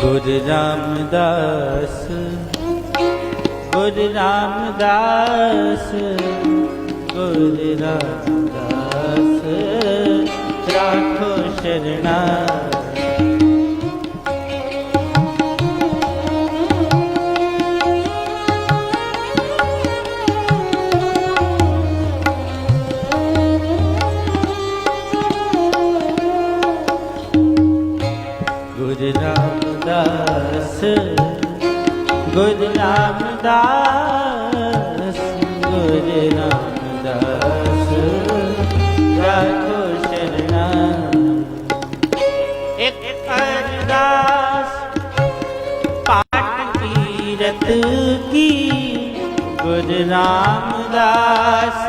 ਗੁਰੂ ਰਾਮਦਾਸ ਗੁਰੂ ਰਾਮਦਾਸ ਗੁਰੂ ਰਾਮਦਾਸ ਰਾਖੋ ਸ਼ਰਣਾ ਰਾਮਦਾਸ ਗੁਰੂ ਰਾਮਦਾਸ ਗੁਰੂ ਰਾਮਦਾਸ। ਰਾਖੋ ਸ਼ਰਣਾ ਇੱਕ ਅਰਦਾਸ ਪਾਟ ਕੀਰਤ ਕੀ? ਗੁਰੂ ਰਾਮਦਾਸ,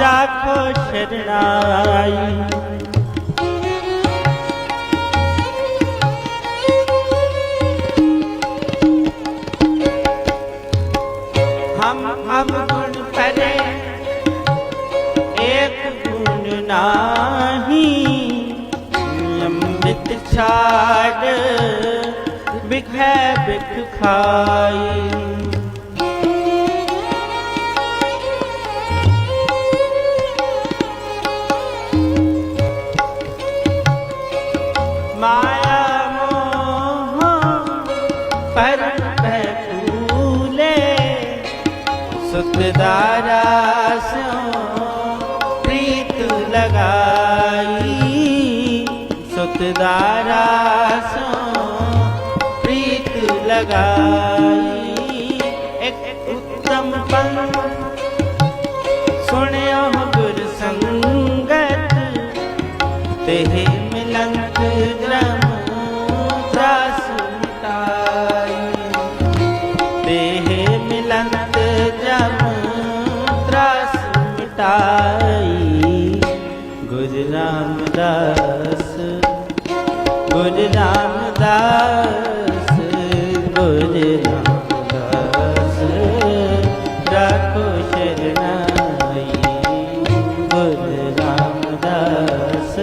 ਰਾਖੋ ਸ਼ਰਣਾਈ ਹਮ ਹਮ ਗੁਣ ਪਰੇ ਏਕ ਗੁਣ ਨਾਹੀ ਅੰਮ੍ਰਿਤ ਛਾੜ ਬਿਖੈ ਬਿਖ ਖਾਈ ਮਾਇਆ ਮੋਹ ਪਰ ਬਹਿ ਸੁਤ ਦਾਰਾ ਸਿਉ ਪ੍ਰੀਤ ਲਗਾਈ ਸੁਤ ਦਾਰਾ ਸਿਉ ਪ੍ਰੀਤ ਲਗਾਈ ਇੱਕ ਉੱਤਮ ਪੰਥ ਸੁਣਿਆ ਗੁਰ ਸੰਗਤ ਤੇ ਆਈ। ਗੁਰ ਰਾਮਦਾਸ ਗੁਰ ਰਾਮਦਾਸ ਗੁਰ ਰਾਮਦਾਸ, ਰਾਖੋ ਸ਼ਰਨਾਈ। ਗੁਰ ਰਾਮਦਾਸ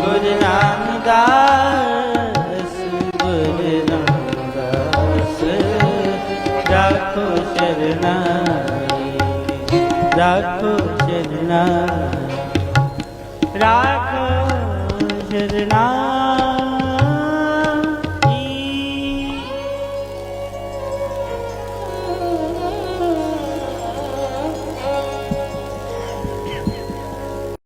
ਗੁਰ ਰਾਮਦਾਸ ਗੁਰ ਰਾਮਦਾਸ, ਰਾਖੋ ਸ਼ਰਨਾਈ। ਰਾਖੋ ਸ਼ਰਨਾਈ ਰਾਖੋ ਸ਼ਰਨਾਈ